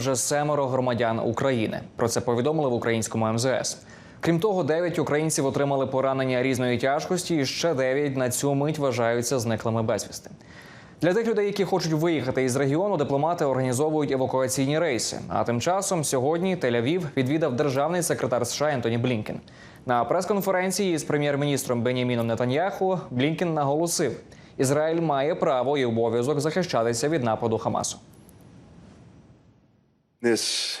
Вже семеро громадян України. Про це повідомили в українському МЗС. Крім того, дев'ять українців отримали поранення різної тяжкості, і ще дев'ять на цю мить вважаються зниклими безвісти. Для тих людей, які хочуть виїхати із регіону, дипломати організовують евакуаційні рейси. А тим часом сьогодні Тель-Авів відвідав державний секретар США Ентоні Блінкен. На прес-конференції з прем'єр-міністром Беніміном Нетаньяху Блінкен наголосив: Ізраїль має право і обов'язок захищатися від нападу Хамасу. this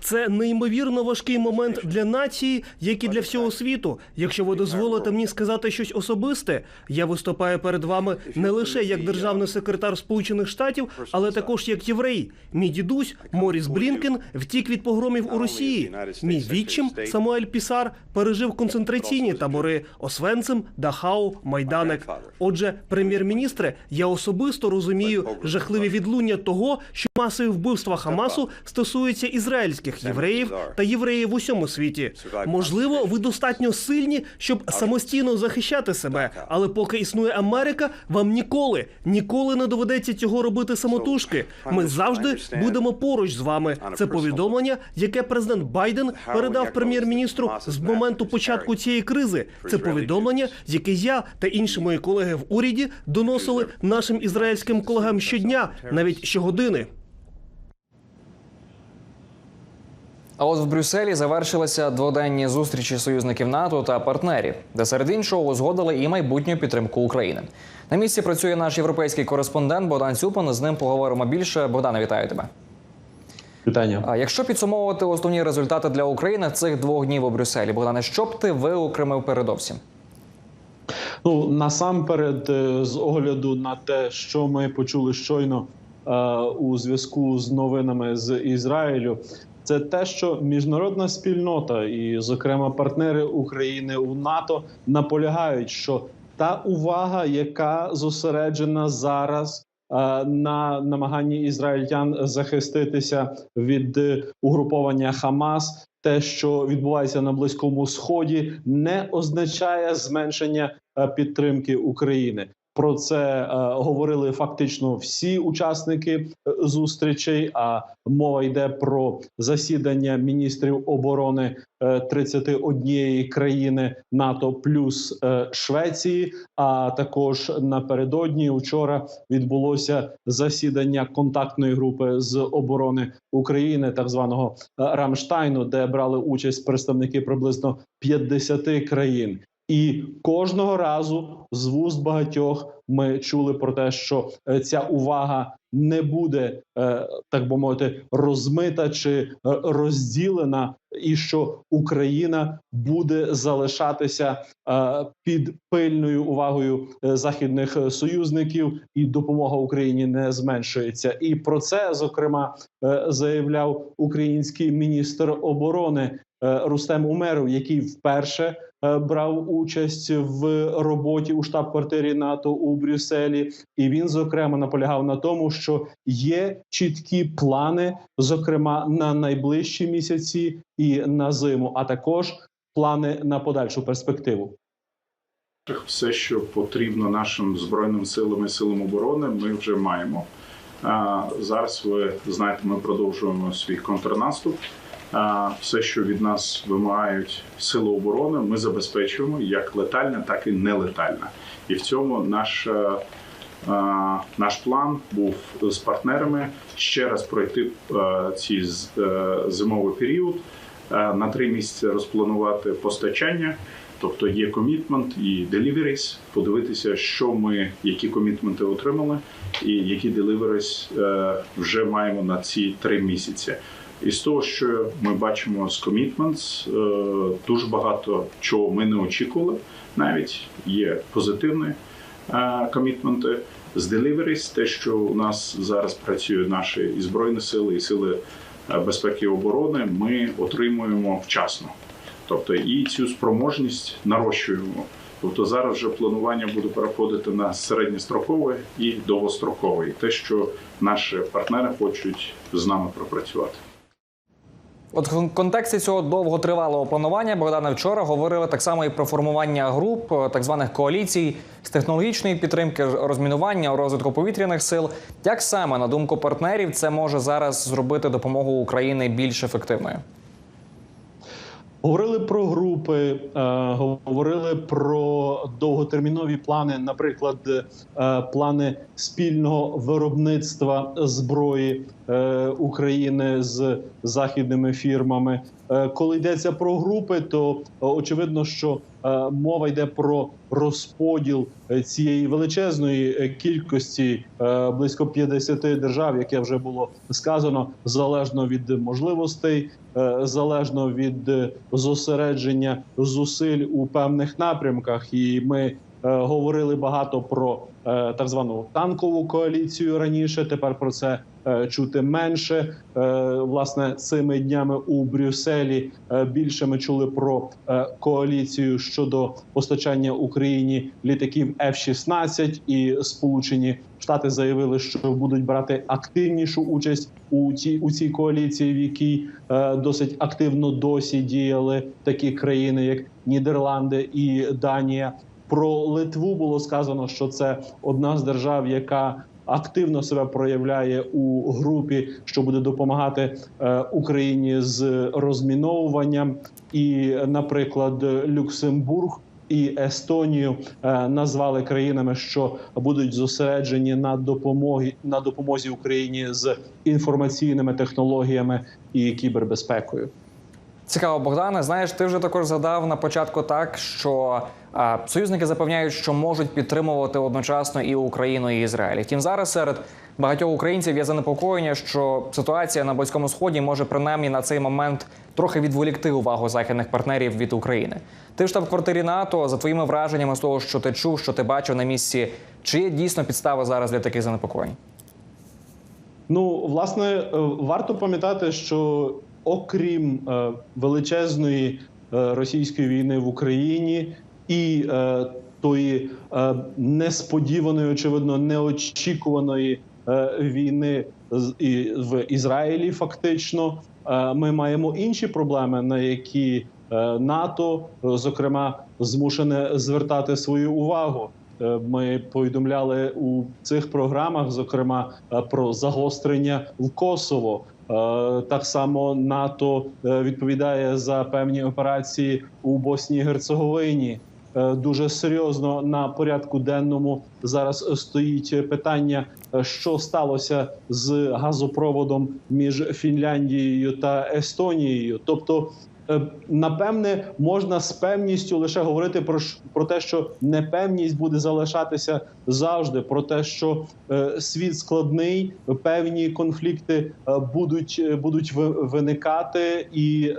Це неймовірно важкий момент для нації, як і для всього світу. Якщо ви дозволите мені сказати щось особисте, я виступаю перед вами не лише як державний секретар Сполучених Штатів, але також як єврей. Мій дідусь Моріс Блінкен втік від погромів у Росії. Мій відчим Самуель Пісар пережив концентраційні табори Освенцим, Дахау, Майданек. Отже, прем'єр-міністре, я особисто розумію жахливі відлуння того, що масові вбивства Хамасу стосуються ізраїльських євреїв та євреїв в усьому світі. Можливо, ви достатньо сильні, щоб самостійно захищати себе, але поки існує Америка, вам ніколи, ніколи не доведеться цього робити самотужки. Ми завжди будемо поруч з вами. Це повідомлення, яке президент Байден передав прем'єр-міністру з моменту початку цієї кризи. Це повідомлення, яке я та інші мої колеги в уряді доносили нашим ізраїльським колегам щодня, навіть щогодини. А от в Брюсселі завершилися дводенні зустрічі союзників НАТО та партнерів, де серед іншого узгодили і майбутню підтримку України. На місці працює наш європейський кореспондент Богдан Цюпин. З ним поговоримо більше. Богдане, вітаю тебе. Питання. А якщо підсумовувати основні результати для України цих двох днів у Брюсселі, Богдане, що б ти виокремив передовсім? Ну насамперед, е, з огляду на те, що ми почули щойно е, у зв'язку з новинами з Ізраїлю, це те, що міжнародна спільнота і, зокрема, партнери України у НАТО наполягають, що та увага, яка зосереджена зараз. е, На намаганні ізраїльтян захиститися від е, угруповання Хамас, те, що відбувається на близькому сході, не означає зменшення е, підтримки України. Про це е, говорили фактично всі учасники е, зустрічей. А мова йде про засідання міністрів оборони е, 31 країни НАТО плюс е, Швеції. А також напередодні вчора відбулося засідання контактної групи з оборони України, так званого е, Рамштайну, де брали участь представники приблизно 50 країн. І кожного разу з вуст багатьох ми чули про те, що е, ця увага не буде, е, так би мовити, розмита чи е, розділена, і що Україна буде залишатися під пильною увагою західних союзників, і допомога Україні не зменшується. І про це зокрема заявляв український міністр оборони Рустем Умеров, який вперше брав участь в роботі у штаб-квартирі НАТО у Брюсселі, і він зокрема наполягав на тому, що є чіткі плани, зокрема на найближчі місяці і на зиму, а також плани на подальшу перспективу. Все, що потрібно нашим збройним силам і силам оборони, ми вже маємо. Зараз ви знаєте, ми продовжуємо свій контрнаступ. Все, що від нас вимагають сили оборони, ми забезпечуємо як летальне, так і нелетальне. І в цьому наш, е, е, наш план був з партнерами ще раз пройти е, е, зимовий період, на три місяці розпланувати постачання. Тобто є комітмент і deliveries, подивитися, що ми, які комітменти отримали, і які е, вже маємо на ці три місяці. І з того, що ми бачимо з commitments, е, дуже багато чого ми не очікували. Навіть є позитивні е, комітменти. З deliveries, те, що у нас зараз працюють наші і збройні сили, і сили е, безпеки і оборони, ми отримуємо вчасно. Тобто і цю спроможність нарощуємо. Тобто зараз вже планування буде переходити на середньострокове і довгострокове, те, що наші партнери хочуть з нами пропрацювати. От в контексті цього довготривалого планування Богдана вчора говорили так само і про формування груп, е, так званих коаліцій з технологічної підтримки, розмінування, розвитку повітряних сил. Як саме на думку партнерів це може зараз зробити допомогу України більш ефективною? Говорили про групи, е, говорили про довготермінові плани, наприклад, е, плани спільного виробництва зброї е, України з західними фірмами. Коли йдеться про групи, то очевидно, що мова йде про розподіл е, цієї величезної е, кількості е, близько 50 держав, яке вже було сказано, залежно від можливостей, е, залежно від е, зосередження зусиль у певних напрямках, і ми е, говорили багато про е, так звану танкову коаліцію раніше. Тепер про це е, чути менше. Е, Власне, цими днями у Брюсселі е, більше ми чули про е, коаліцію щодо постачання Україні літаків F-16 і Сполучені Штати заявили, що будуть брати активнішу участь у цій у цій коаліції, в якій е, досить активно досі діяли такі країни, як Нідерланди і Данія. Про Литву було сказано, що це одна з держав, яка активно себе проявляє у групі, що буде допомагати е, Україні з розміновуванням. І, наприклад, Люксембург і Естонію е, назвали країнами, що будуть зосереджені на допомогі на допомозі Україні з інформаційними технологіями і кібербезпекою. Цікаво, Богдане. Знаєш, ти вже також задав на початку так, що а, союзники запевняють, що можуть підтримувати одночасно і Україну, і Ізраїль. Втім, зараз серед багатьох українців є занепокоєння, що ситуація на близькому сході може принаймні на цей момент трохи відволікти увагу західних партнерів від України. Ти в штаб-квартирі НАТО за твоїми враженнями з того, що ти чув, що ти бачив на місці, чи є дійсно підстави зараз для таких занепокоєнь? Ну, власне, е, варто пам'ятати, що окрім е, величезної е, російської війни в Україні і е, тої несподіваної, очевидно, неочікуваної війни в Ізраїлі, фактично, ми маємо інші проблеми, на які НАТО, зокрема, змушене звертати свою увагу. Ми повідомляли у цих програмах, зокрема про загострення в Косово. Е, Так само НАТО е, відповідає за певні операції у Боснії Герцеговині. Е, Дуже серйозно на порядку денному зараз стоїть питання, що сталося з газопроводом між Фінляндією та Естонією. Тобто, напевне, можна з певністю лише говорити про про те, що непевність буде залишатися завжди. Про те, що е, світ складний, певні конфлікти е, будуть е, будуть ви- виникати і.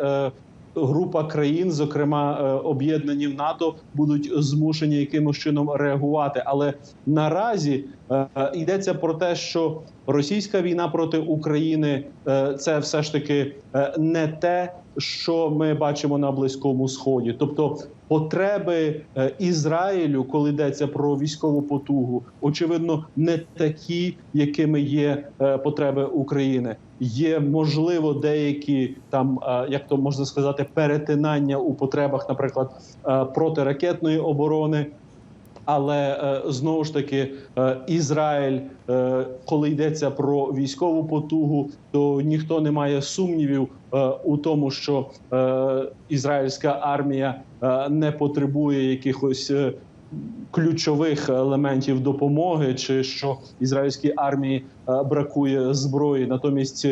Група країн, зокрема е, об'єднані в НАТО, будуть змушені якимось чином реагувати. Але наразі е, йдеться про те, що російська війна проти України е, це все ж таки не те, що ми бачимо на близькому сході, тобто потреби Ізраїлю, коли йдеться про військову потугу, очевидно, не такі, якими є потреби України. Є можливо деякі там, е, як то можна сказати, перетинання у потребах, наприклад, е, протиракетної оборони. Але е, знову ж таки, Ізраїль, коли йдеться про військову потугу, то ніхто не має сумнівів у тому, що ізраїльська армія не потребує якихось ключових елементів допомоги, чи що ізраїльській армії е, бракує зброї. Натомість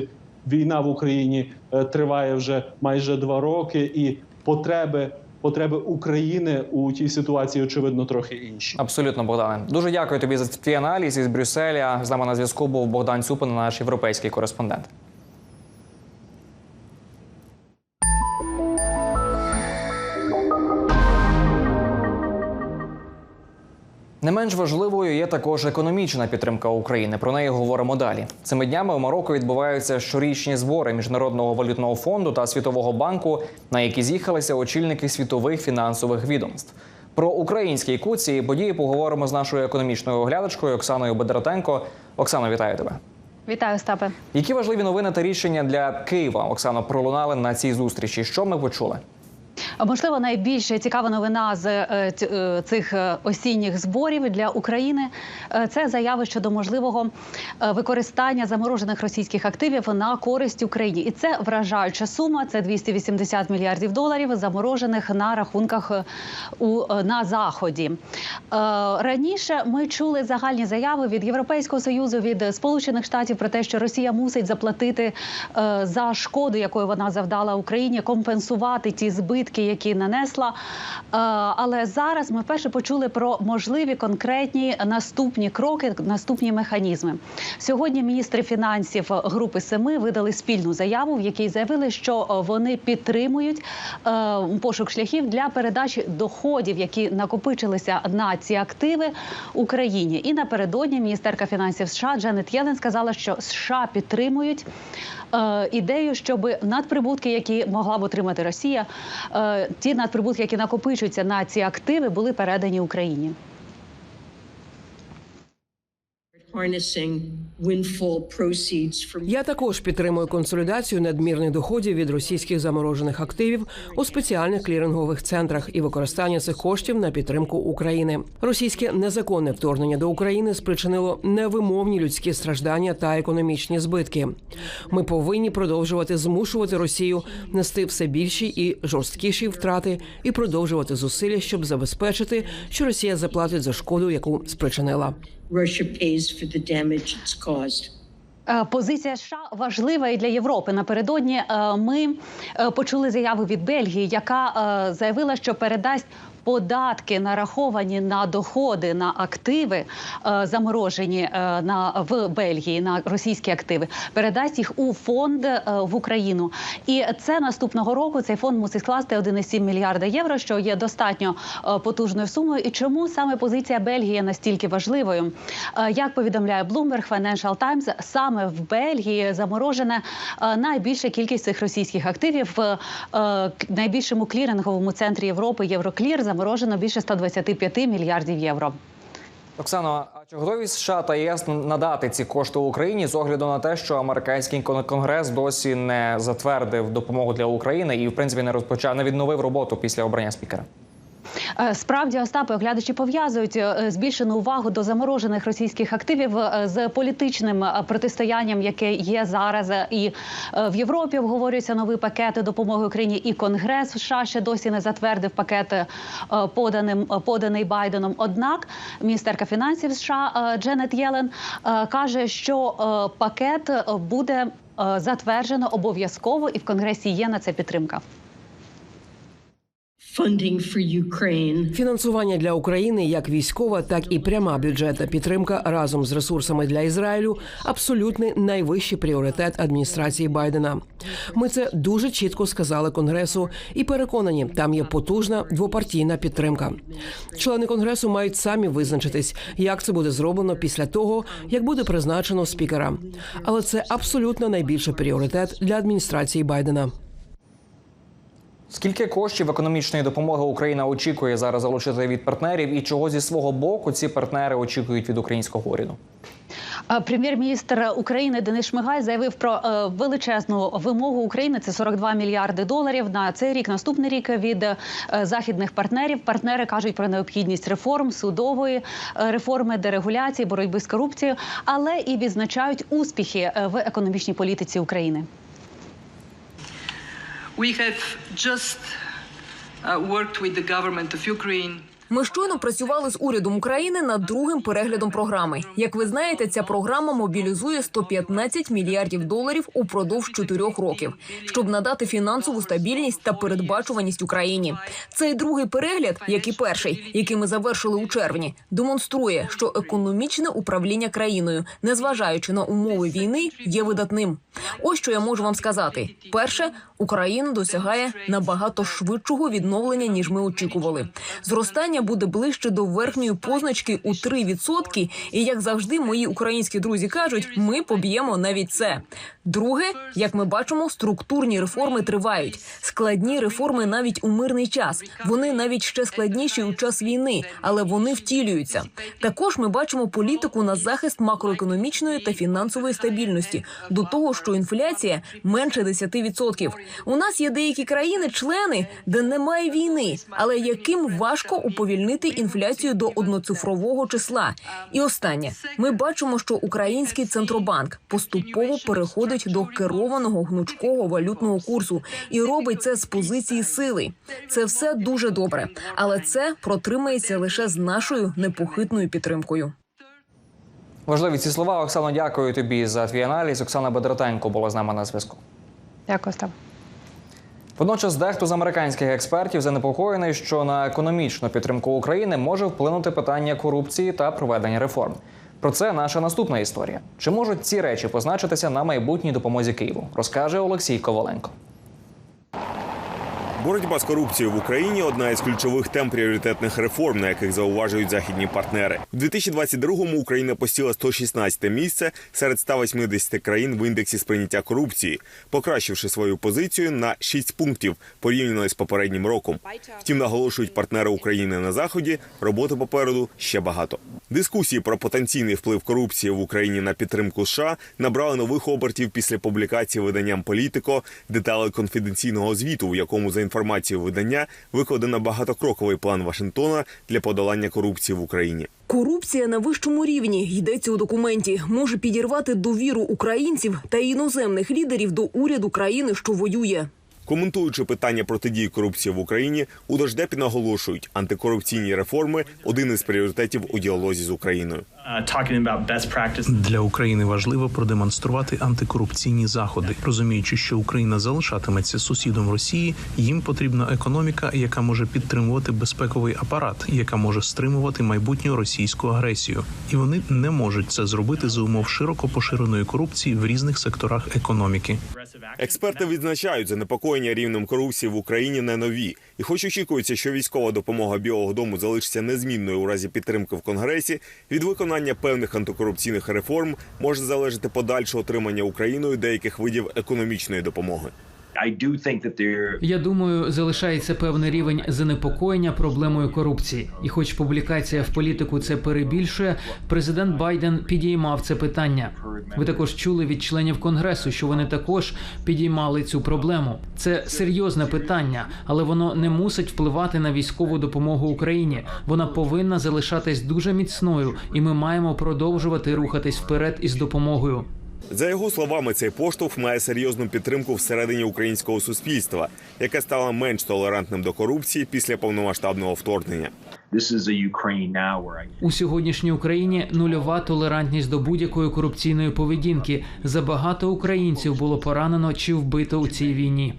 війна в Україні е, триває вже майже два роки, і потреби. Потреби України у тій ситуації очевидно трохи інші. Абсолютно, Богдане. Дуже дякую тобі за твій аналіз із Брюсселя. З нами на зв'язку був Богдан Цюпин, наш європейський кореспондент. Важливою є також економічна підтримка України. Про неї говоримо далі. Цими днями у Марокко відбуваються щорічні збори міжнародного валютного фонду та світового банку, на які з'їхалися очільники світових фінансових відомств. Про українські кут цієї події поговоримо з нашою економічною оглядачкою Оксаною Бедратенко. Оксано, вітаю тебе. Вітаю, Остапе. Які важливі новини та рішення для Києва Оксано пролунали на цій зустрічі? Що ми почули? Можливо, найбільш цікава новина з е, е, цих е, осінніх зборів для України це заяви щодо можливого використання заморожених російських активів на користь Україні, і це вражаюча сума. Це 280 мільярдів доларів, заморожених на рахунках у на заході. Раніше ми чули загальні заяви від Європейського союзу від Сполучених Штатів про те, що Росія мусить заплатити за шкоду, якою вона завдала Україні, компенсувати ті збитки, які нанесла. Е, Але зараз ми вперше почули про можливі конкретні наступні кроки, наступні механізми. Сьогодні міністри фінансів Групи Семи видали спільну заяву, в якій заявили, що е, вони підтримують е, пошук шляхів для передачі доходів, які накопичилися на ці активи Україні. І напередодні міністерка фінансів США Дженет Єлен сказала, що США підтримують е, ідею, щоб надприбутки, які могла б отримати Росія, е, ті надприбутки, які накопичуються на ці активи, були передані Україні. Я також підтримую консолідацію надмірних доходів від російських заморожених активів у спеціальних клірингових центрах і використання цих коштів на підтримку України. Російське незаконне вторгнення до України спричинило невимовні людські страждання та економічні збитки. Ми повинні продовжувати змушувати Росію нести все більші і жорсткіші втрати і продовжувати зусилля, щоб забезпечити, що Росія заплатить за шкоду, яку спричинила. Russia pays for the damage it's caused. Е, Позиція США важлива і для Європи. Напередодні е, ми е, почули заяву від Бельгії, яка заявила, що передасть. Податки нараховані на доходи на активи, е, заморожені е, на в Бельгії на російські активи, передасть їх у фонд е, в Україну. І це наступного року цей фонд мусить скласти 1,7 мільярда євро, що є достатньо потужною сумою. І чому саме позиція Бельгії настільки важливою? Як повідомляє Bloomberg Financial Times, саме в Бельгії заморожена найбільша кількість цих російських активів в найбільшому кліринговому центрі Європи Євроклір заморожено більше 125 мільярдів євро. Оксано, а чи готові США та ЄС надати ці кошти Україні з огляду на те, що американський кон- конгрес досі не затвердив допомогу для України і, в принципі, не розпочав, не відновив роботу після обрання спікера? Е, Справді, Остапи, оглядачі пов'язують е, збільшену увагу до заморожених російських активів е, з політичним протистоянням, яке є зараз. І в Європі обговорюються нові пакети допомоги Україні. І Конгрес США ще досі не затвердив пакет поданим поданий Байденом. Однак міністерка фінансів США Дженет Єлен каже, що пакет буде затверджено обов'язково, і в Конгресі є на це підтримка. Фінансування для України як військова, так і пряма бюджетна підтримка разом з ресурсами для Ізраїлю абсолютний найвищий пріоритет адміністрації Байдена. Ми це дуже чітко сказали Конгресу і переконані, там є потужна двопартійна підтримка. Члени конгресу мають самі визначитись, як це буде зроблено після того, як буде призначено спікера. Але це абсолютно найбільший пріоритет для адміністрації Байдена. Скільки коштів економічної допомоги Україна очікує зараз залучити від партнерів, і чого зі свого боку ці партнери очікують від українського уряду? Прем'єр-міністр України Денис Шмигаль заявив про е, величезну вимогу України. Це 42 мільярди доларів на цей рік, наступний рік від е, західних партнерів. Партнери кажуть про необхідність реформ судової е, реформи, дерегуляції, боротьби з корупцією, але і відзначають успіхи в економічній політиці України. We have just uh, worked with the government of Ukraine Ми щойно працювали з урядом України над другим переглядом програми. Як ви знаєте, ця програма мобілізує 115 мільярдів доларів упродовж чотирьох років, щоб надати фінансову стабільність та передбачуваність Україні. Цей другий перегляд, як і перший, який ми завершили у червні, демонструє, що економічне управління країною, незважаючи на умови війни, є видатним. Ось що я можу вам сказати: перше, Україна досягає набагато швидшого відновлення, ніж ми очікували. Зростання буде ближче до верхньої позначки у 3%, І як завжди, мої українські друзі кажуть, ми поб'ємо навіть це. Друге, як ми бачимо, структурні реформи тривають. Складні реформи навіть у мирний час. Вони навіть ще складніші у час війни, але вони втілюються. Також ми бачимо політику на захист макроекономічної та фінансової стабільності до того, що інфляція менше 10%. У нас є деякі країни-члени, де немає війни, але яким важко уповільнити інфляцію до одноцифрового числа. І останнє, ми бачимо, що український центробанк поступово переходить до керованого гнучкого валютного курсу і робить це з позиції сили. Це все дуже добре, але це протримається лише з нашою непохитною підтримкою. Важливі ці слова. Оксано, дякую тобі за твій аналіз. Оксана Бедротенко була з нами на зв'язку. Дякую, Остап. Водночас дехто з американських експертів занепокоєний, що на економічну підтримку України може вплинути питання корупції та проведення реформ. Про це наша наступна історія. Чи можуть ці речі позначитися на майбутній допомозі Києву? Розкаже Олексій Коваленко. Боротьба з корупцією в Україні одна із ключових тем пріоритетних реформ, на яких зауважують західні партнери. У 2022-му Україна посіла 116 місце серед 180 країн в індексі сприйняття корупції, покращивши свою позицію на 6 пунктів порівняно з попереднім роком. Втім, наголошують партнери України на заході. Роботи попереду ще багато. Дискусії про потенційний вплив корупції в Україні на підтримку США набрали нових обертів після публікації виданням Політико деталей конфіденційного звіту, в якому за інформацією видання викладено багатокроковий план Вашингтона для подолання корупції в Україні. Корупція на вищому рівні йдеться у документі. Може підірвати довіру українців та іноземних лідерів до уряду країни, що воює. Коментуючи питання протидії корупції в Україні, у Держдепі наголошують, антикорупційні реформи один із пріоритетів у діалозі з Україною. Для України важливо продемонструвати антикорупційні заходи, розуміючи, що Україна залишатиметься сусідом Росії. Їм потрібна економіка, яка може підтримувати безпековий апарат, яка може стримувати майбутню російську агресію, і вони не можуть це зробити за умов широко поширеної корупції в різних секторах економіки. Експерти відзначають, занепокоєння рівнем корупції в Україні не нові, і хоч очікується, що військова допомога Білого Дому залишиться незмінною у разі підтримки в Конгресі, від виконання певних антикорупційних реформ може залежати подальше отримання Україною деяких видів економічної допомоги. Я думаю, залишається певний рівень занепокоєння проблемою корупції. І, хоч публікація в політику це перебільшує, президент Байден підіймав це питання. Ви також чули від членів конгресу, що вони також підіймали цю проблему. Це серйозне питання, але воно не мусить впливати на військову допомогу Україні. Вона повинна залишатись дуже міцною, і ми маємо продовжувати рухатись вперед із допомогою. За його словами, цей поштовх має серйозну підтримку всередині українського суспільства, яке стало менш толерантним до корупції після повномасштабного вторгнення. У сьогоднішній Україні нульова толерантність до будь-якої корупційної поведінки. Забагато українців було поранено чи вбито у цій війні.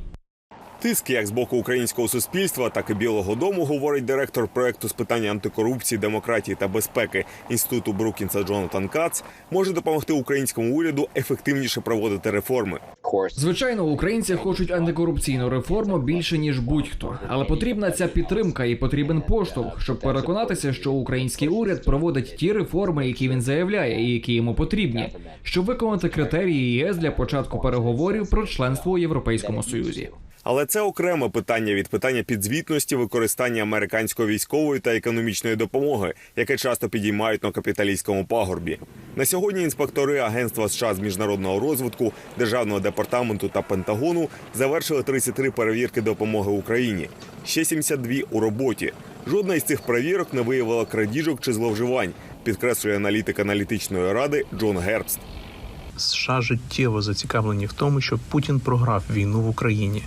Тиск як з боку українського суспільства, так і Білого Дому, говорить директор проекту з питання антикорупції, демократії та безпеки інституту Брукінса Джонатан Кац, може допомогти українському уряду ефективніше проводити реформи. Звичайно, українці хочуть антикорупційну реформу більше ніж будь-хто, але потрібна ця підтримка і потрібен поштовх, щоб переконатися, що український уряд проводить ті реформи, які він заявляє, і які йому потрібні, щоб виконати критерії ЄС для початку переговорів про членство у Європейському Союзі. Але це окреме питання від питання підзвітності використання американської військової та економічної допомоги, яке часто підіймають на капіталістському пагорбі. На сьогодні інспектори Агентства США з міжнародного розвитку, державного департаменту та Пентагону завершили 33 перевірки допомоги Україні. Ще 72 у роботі. Жодна із цих перевірок не виявила крадіжок чи зловживань, підкреслює аналітик аналітичної ради Джон Гербст. США життєво зацікавлені в тому, щоб Путін програв війну в Україні.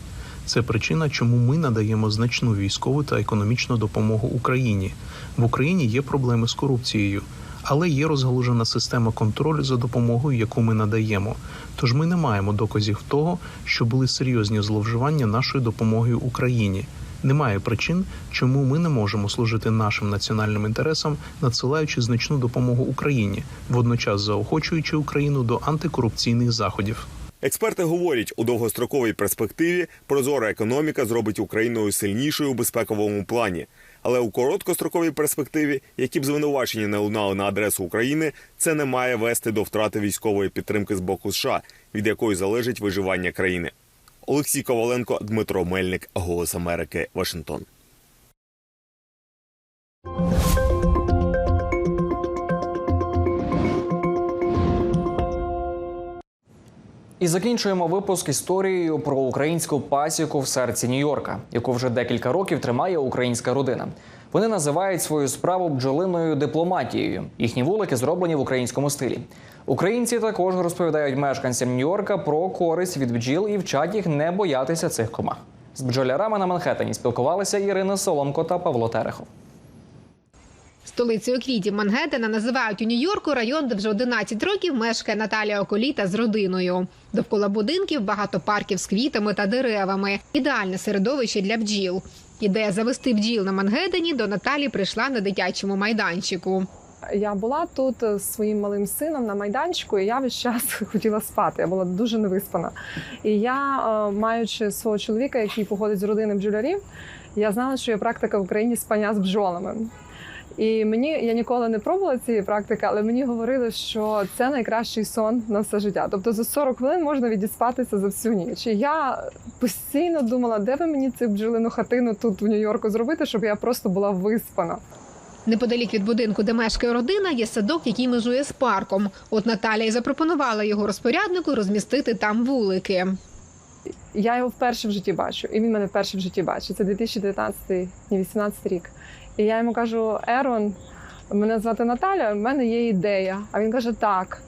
Це причина, чому ми надаємо значну військову та економічну допомогу Україні. В Україні є проблеми з корупцією, але є розгалужена система контролю за допомогою, яку ми надаємо. Тож ми не маємо доказів того, що були серйозні зловживання нашою допомогою Україні. Немає причин, чому ми не можемо служити нашим національним інтересам, надсилаючи значну допомогу Україні, водночас заохочуючи Україну до антикорупційних заходів. Експерти говорять, у довгостроковій перспективі прозора економіка зробить Україною сильнішою у безпековому плані. Але у короткостроковій перспективі, які б звинувачення не лунали на адресу України, це не має вести до втрати військової підтримки з боку США, від якої залежить виживання країни. Олексій Коваленко, Дмитро Мельник, Голос Америки, Вашингтон. І закінчуємо випуск історією про українську пасіку в серці Нью-Йорка, яку вже декілька років тримає українська родина. Вони називають свою справу бджолиною дипломатією. Їхні вулики зроблені в українському стилі. Українці також розповідають мешканцям Нью-Йорка про користь від бджіл і вчать їх не боятися цих комах. З бджолярами на Манхеттені спілкувалися Ірина Соломко та Павло Терехов. Столицею квітів Мангеттена називають у Нью-Йорку район, де вже 11 років мешкає Наталія Околіта з родиною. Довкола будинків багато парків з квітами та деревами. Ідеальне середовище для бджіл. Ідея завести бджіл на Мангеттені до Наталі прийшла на дитячому майданчику. Я була тут з своїм малим сином на майданчику, і я весь час хотіла спати. Я була дуже невиспана. І я, е, маючи свого чоловіка, який походить з родини бджолярів, я знала, що є практика в Україні спання з бджолами. І мені я ніколи не пробувала цієї практики, але мені говорили, що це найкращий сон на все життя. Тобто за 40 хвилин можна відіспатися за всю ніч. І я постійно думала, де би мені цю бджолину хатину тут в Нью-Йорку зробити, щоб я просто була виспана. Неподалік від будинку, де мешкає родина, є садок, який межує з парком. От Наталія й запропонувала його розпоряднику розмістити там вулики. Я його вперше в житті бачу, і він мене вперше в житті бачить. Це 2019, ні, 18 рік. І я йому кажу: Ерон, мене звати Наталя, в мене є ідея. А він каже: Так.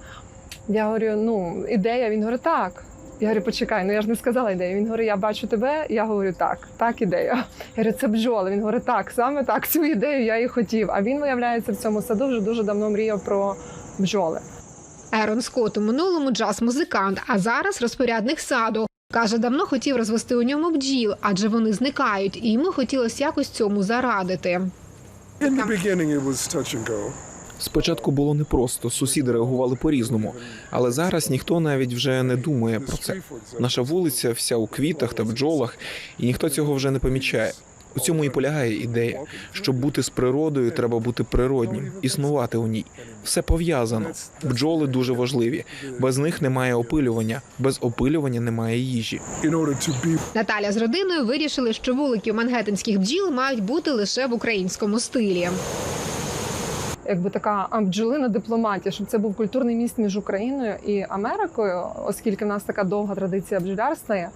Я говорю, ну, ідея. Він говорить, так. Я говорю, почекай, ну я ж не сказала ідею. Він говорить, я бачу тебе. Я говорю, так, так, ідея. Я говорю, це бджоли. Він говорить, так, саме так, цю ідею я і хотів. А він, виявляється, в цьому саду вже дуже давно мріяв про бджоли. Ерон Скотт у минулому джаз-музикант, а зараз розпорядник саду. Каже, давно хотів розвести у ньому бджіл, адже вони зникають, і йому хотілося якось цьому зарадити. Спочатку було непросто, сусіди реагували по-різному, але зараз ніхто навіть вже не думає про це. Наша вулиця вся у квітах та бджолах, і ніхто цього вже не помічає. У цьому і полягає ідея. Щоб бути з природою, треба бути природнім, існувати у ній. Все пов'язано. Бджоли дуже важливі. Без них немає опилювання, без опилювання немає їжі. Наталя з родиною вирішили, що вулики мангеттенських бджіл мають бути лише в українському стилі. якби така бджолина дипломатія, щоб це був культурний міст між Україною і Америкою, оскільки в нас така довга традиція бджолярства є.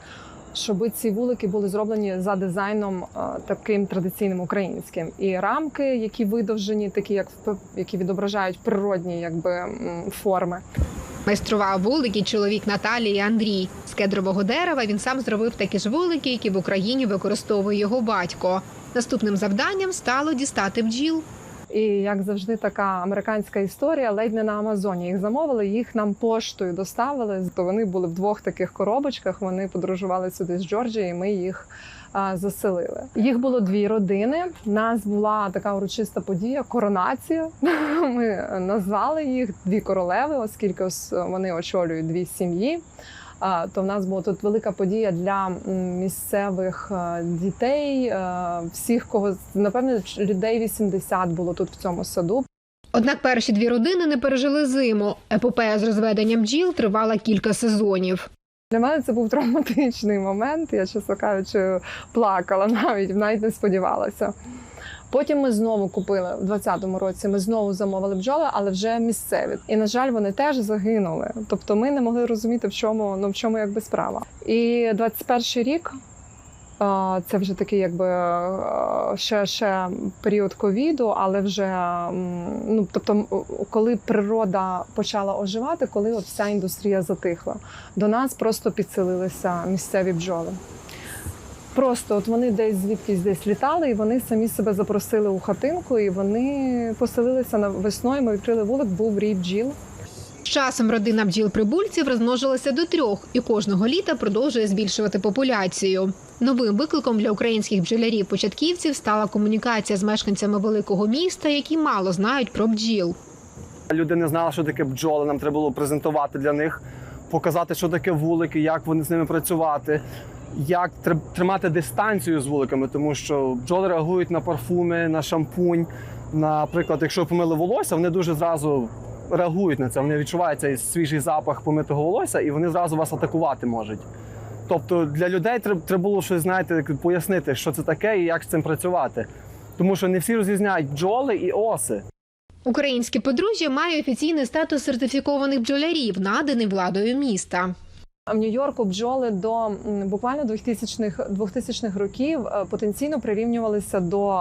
Щоб ці вулики були зроблені за дизайном таким традиційним українським, і рамки, які видовжені, такі як які відображають природні якби форми. Майстрував вулики чоловік Наталії Андрій. З кедрового дерева він сам зробив такі ж вулики, які в Україні використовує його батько. Наступним завданням стало дістати бджіл. І як завжди, така американська історія, ледь не на Амазоні. Їх замовили, їх нам поштою доставили. То вони були в двох таких коробочках. Вони подорожували сюди з Джорджії. Ми їх заселили. Їх було дві родини. У нас була така урочиста подія коронація. Ми назвали їх дві королеви, оскільки вони очолюють дві сім'ї. То в нас була тут велика подія для місцевих е, дітей, е, всіх, кого напевне людей 80 було тут в цьому саду. Однак перші дві родини не пережили зиму. Епопея з розведенням бджіл тривала кілька сезонів. Для мене це був травматичний момент. Я, чесно кажучи, плакала навіть, навіть не сподівалася. Потім ми знову купили в 2020 році. Ми знову замовили бджоли, але вже місцеві. І на жаль, вони теж загинули. Тобто, ми не могли розуміти, в чому ну в чому якби справа. І 21 рік. Це вже такий, якби ще, ще період ковіду, але вже ну тобто, коли природа почала оживати, коли от вся індустрія затихла, до нас просто підселилися місцеві бджоли. Просто от вони десь звідкись десь літали, і вони самі себе запросили у хатинку, і вони поселилися на весною. Ми відкрили вулик, був рій бджіл. З часом родина бджіл-прибульців розмножилася до трьох і кожного літа продовжує збільшувати популяцію. Новим викликом для українських бджолярів-початківців стала комунікація з мешканцями великого міста, які мало знають про бджіл. Люди не знали, що таке бджоли. Нам треба було презентувати для них. показати, що таке вулики, як вони з ними працювати, як тр- тримати дистанцію з вуликами, тому що бджоли реагують на парфуми, на шампунь. Наприклад, якщо помили волосся, вони дуже зразу реагують на це. Вони відчувають цей свіжий запах помитого волосся, і вони зразу вас атакувати можуть. Тобто для людей треба було щось знаєте, пояснити, що це таке і як з цим працювати. Тому що не всі розрізняють бджоли і оси. Українське подружжя має офіційний статус сертифікованих бджолярів, наданий владою міста. В Нью-Йорку бджоли до буквально 2000-х 2000-х років е, потенційно прирівнювалися до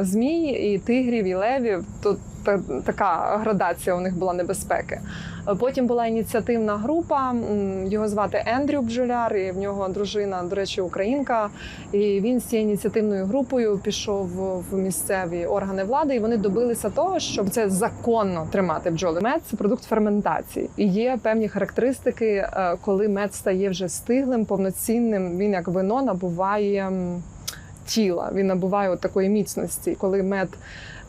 е, змій і тигрів, і левів. Тут та- така градація у них була небезпеки. Е, Потім була ініціативна група. Його звати Ендрю Бджоляр, і в нього дружина, до речі, українка. І він з цією ініціативною групою пішов в місцеві органи влади, і вони добилися того, щоб це законно тримати бджоли. Мед це продукт ферментації. І є певні характеристики, коли мед стає вже стиглим, повноцінним. Він як вино набуває тіла. Він набуває от такої міцності. Коли мед,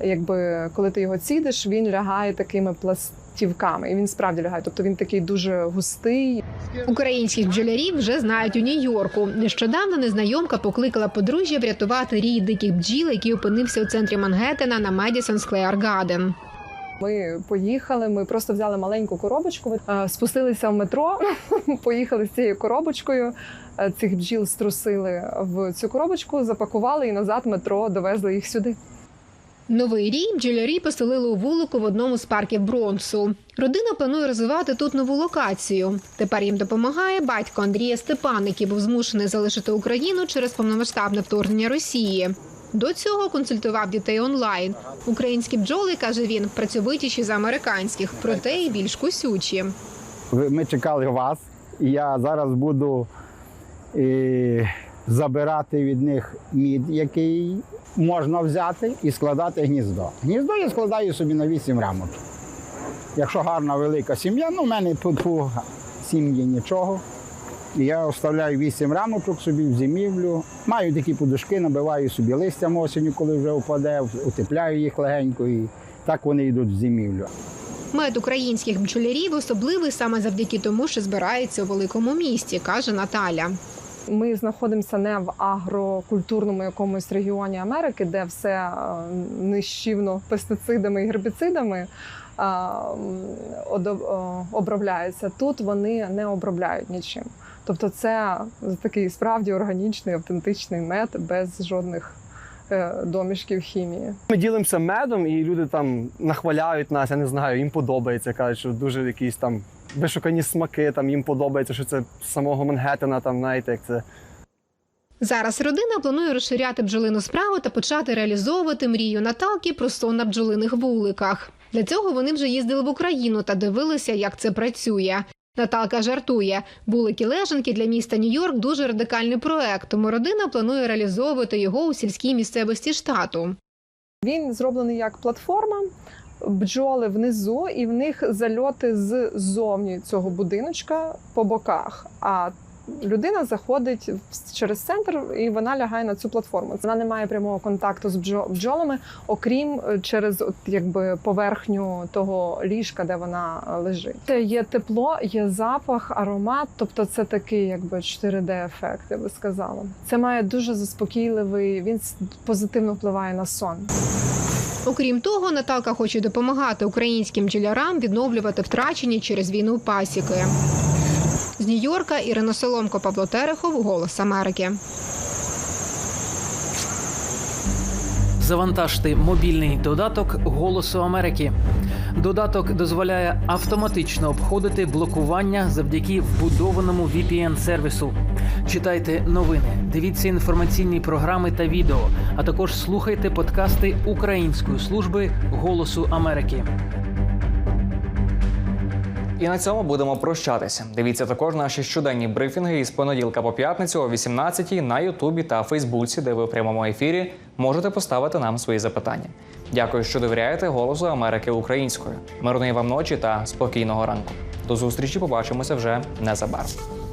якби коли ти його цідиш, він лягає такими пластівками. І він справді лягає. Тобто він такий дуже густий. Українських бджолярів вже знають у Нью-Йорку. Нещодавно незнайомка покликала подружжя врятувати рій диких бджіл, який опинився у центрі Мангеттена на Медісон Склеар Гаден. Ми поїхали, ми просто взяли маленьку коробочку, е, спустилися в метро, поїхали з цією коробочкою. е, Цих бджіл струсили в цю коробочку, запакували і назад метро довезли їх сюди. Новий рій бджолярі поселили у вулику в одному з парків Бронксу. Родина планує розвивати тут нову локацію. Тепер їм допомагає батько Андрія Степан, який був змушений залишити Україну через повномасштабне вторгнення Росії. До цього консультував дітей онлайн. Українські бджоли, каже він, працьовитіші за американських, проте й більш кусючі. Ми чекали вас, і я зараз буду забирати від них мід, який можна взяти, і складати гніздо. Гніздо я складаю собі на 8 рамок. Якщо гарна велика сім'я, ну в мене тут сім'ї нічого. І я оставляю 8 рамочок собі в зимівлю. Маю такі подушки, набиваю собі листям осінню, коли вже впаде, утепляю їх легенько, і так вони йдуть в зимівлю. Мед українських бджолярів особливий саме завдяки тому, що збирається у великому місті, каже Наталя. Ми знаходимося не в агрокультурному якомусь регіоні Америки, де все е, нищівно пестицидами і гербіцидами е, о, обробляється. Тут вони не обробляють нічим. Тобто, це такий справді органічний, автентичний мед без жодних е, домішків хімії. Ми ділимося медом, і люди там нахваляють нас, я не знаю, їм подобається. Кажуть, що дуже якісь там вишукані смаки, там їм подобається, що це з самого Мангеттена, там, знаєте, як це. Зараз родина планує розширяти бджолину справу та почати реалізовувати мрію Наталки про сон на бджолиних вуликах. Для цього вони вже їздили в Україну та дивилися, як це працює. Наталка жартує, булики лежанки для міста Нью-Йорк дуже радикальний проект, тому родина планує реалізовувати його у сільській місцевості штату. Він зроблений як платформа. Бджоли внизу, і в них зальоти ззовні цього будиночка по боках. А людина заходить через центр і вона лягає на цю платформу. Вона не має прямого контакту з бджо- бджолами, окрім е, через от, якби поверхню того ліжка, де вона е, лежить. Це є тепло, є запах, аромат. Тобто, це такий, якби 4D-ефект, я би сказала. Це має дуже заспокійливий. Він позитивно впливає на сон. Окрім того, Наталка хоче допомагати українським бджолярам відновлювати втрачені через війну пасіки. З Нью-Йорка Ірина Соломко, Павло Терехов, Голос Америки. Завантажте мобільний додаток Голосу Америки. Додаток дозволяє автоматично обходити блокування завдяки вбудованому VPN-сервісу. Читайте новини, дивіться інформаційні програми та відео, а також слухайте подкасти Української служби Голосу Америки. І на цьому будемо прощатися. Дивіться також наші щоденні брифінги із понеділка по п'ятницю о 18-й на Ютубі та Фейсбуці, де ви в прямому ефірі можете поставити нам свої запитання. Дякую, що довіряєте голосу Америки українською. Мирної вам ночі та спокійного ранку. До зустрічі побачимося вже незабаром.